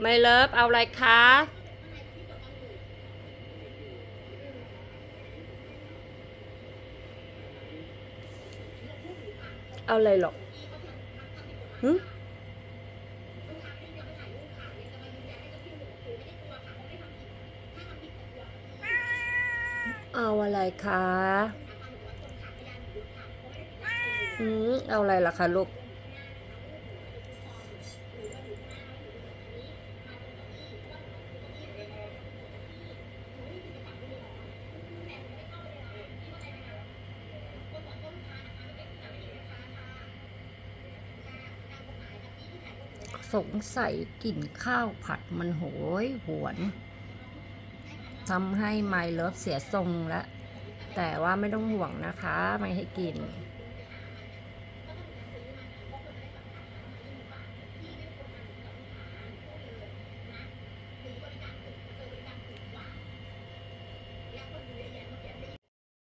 ไม่เลิฟเอาอะไรคะเอาอะไรหรอกหึเอาอะไรคะอืมเอาอะไรล่ะคะลูก สงสัยกลิ่นข้าวผัดมันโหยหวนทำให้ไมเลิฟเสียทรงแล้วแต่ว่าไม่ต้องห่วงนะคะ ไม่ให้กิน